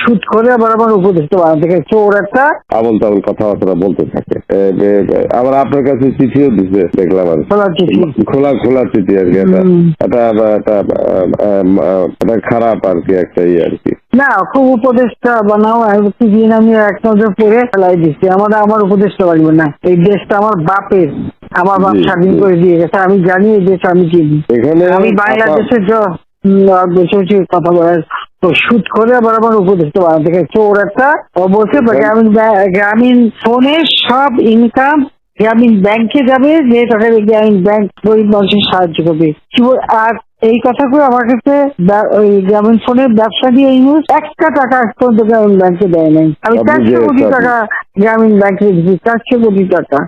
Shoot করে আবার আমার উপদেষ্টা বানাতে গেছে। চোর একটা আবল তাবল কথাবার্তা বলতে থাকে। আবার আপনার কাছে চিঠিও দিছে দেখলাম আর খোলা চিঠি। খোলা খোলা চিঠি আর কি এটা খারাপ আর কি একটা ইয়ে আর কি। না খুব উপদেষ্টা বানাও আমি দিন আমি এক নজর পরে ফেলাই দিচ্ছি। আমার আমার উপদেষ্টা বাড়বে না। এই দেশটা আমার বাপের আমার বাপ স্বাধীন করে দিয়ে গেছে আমি জানি এই দেশ আমি চিনি। আমি বাংলাদেশের কথা বলার তো শুট করে আবার আমার উপদেষ্টা বানাতে গেছে। চোর একটা বলছে গ্রামীণ গ্রামীণ ফোনের সব ইনকাম গ্রামীণ ব্যাংকে যাবে যে টাকা গ্রামীণ ব্যাংক গরিব মানুষের সাহায্য করবে। আর এই কথা করে আমার কাছে ওই গ্রামীণ ফোনের ব্যবসা দিয়ে ইউজ একটা টাকা পর্যন্ত গ্রামীণ ব্যাংকে দেয় নাই। আমি চারশো কোটি টাকা গ্রামীণ ব্যাংকে দিচ্ছি চারশো কোটি টাকা।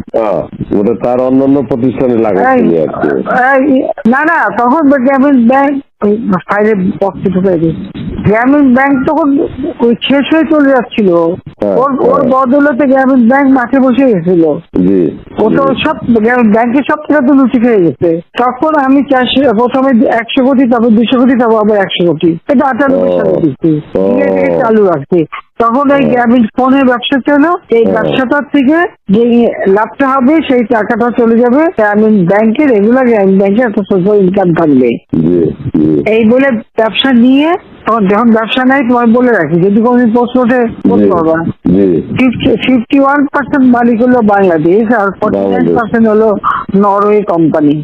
ওটা তার অন্যান্য প্রতিষ্ঠানে এই- এই- না না তখন গ্রামীণ ব্যাংক ওই ফাইলে বক্সে ঢুকে দিয়েছে। গ্রামীণ ব্যাংক তখন ওই শেষ হয়ে চলে যাচ্ছিল। হ্যাঁ, ওর ওর হ্যাঁ। বদলতে গ্রামীণ ব্যাংক মাঠে বসে গেছিল। ও তো সব ব্যাংকের সব টাকা তো লুচি খেয়ে গেছে। তখন আমি চাষ প্রথমে একশো কোটি তারপর দুশো কোটি তারপর আবার একশো কোটি। এটা আটানব্বই সালে দিচ্ছি। চালু রাখছি। তখন এই। গ্রামীণ ফোনের ব্যবসা ছিল এই ব্যবসাটার থেকে যে লাভটা হবে সেই টাকাটা চলে যাবে। গ্রামীণ ব্যাংকে রেগুলার গ্রামীণ ব্যাংকে একটা সোশ্যাল ইনকাম থাকবে। এই বলে ব্যবসা নিয়ে তখন যখন ব্যবসা নাই তোমার বলে রাখি যদি কোনদিন প্রশ্ন ওঠে বলতে পারবা। ফিফটি ওয়ান পার্সেন্ট মালিক হলো বাংলাদেশ আর ফর্টি নাইন পার্সেন্ট হলো নরওয়ে কোম্পানি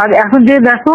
আর এখন যে দেখো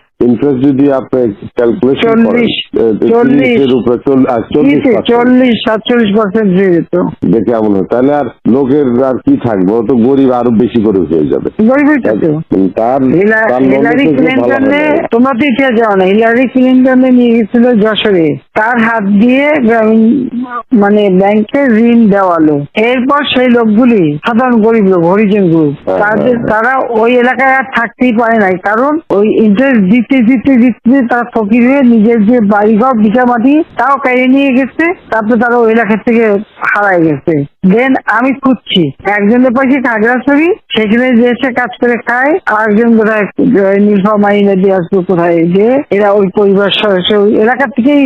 ইন্টারেস্ট যদি আপনি ক্যালকুলেশন করেন চল্লিশ, এ, চল্লিশ। তিরিশের উপরে চল্লিশ নিচে percent। চল্লিশ সাতচল্লিশ পার্সেন্ট হয়ে যেত হয়? তাহলে আর লোকের আর কি থাকবে? ও তো গরিব আরও বেশি করে হয়ে যাবে। তার হিলারি ক্লিন্টনে তোমরা তো ইতিহাস জানো না হিলারি ক্লিন্টনে নিয়ে গেছিল যশোরে। তার হাত দিয়ে গ্রামীণ মানে ব্যাংকে ঋণ দেওয়ালো। এরপর সেই লোকগুলি সাধারণ গরিব লোক হরিজন গ্রুপ হ্যাঁ, তাদের হ্যাঁ। তারা ওই এলাকায় আর থাকতেই পারে নাই। কারণ ওই ইন্টারেস্ট দিতে দিতে জিততে তারা ফকির নিজের যে বাড়ি ঘর বিছা মাটি, তাও কেড়ে নিয়ে গেছে, তারপরে তারা ওই এলাকার থেকে হারায় গেছে। দেন আমি খুঁজছি। একজনের পাশে খাগড়াছড়ি সেখানে যে এসে কাজ করে খায়, আরেকজন কোথায় মাইনে দিয়ে আসবে কোথায়, যে এরা ওই পরিবার এলাকা থেকেই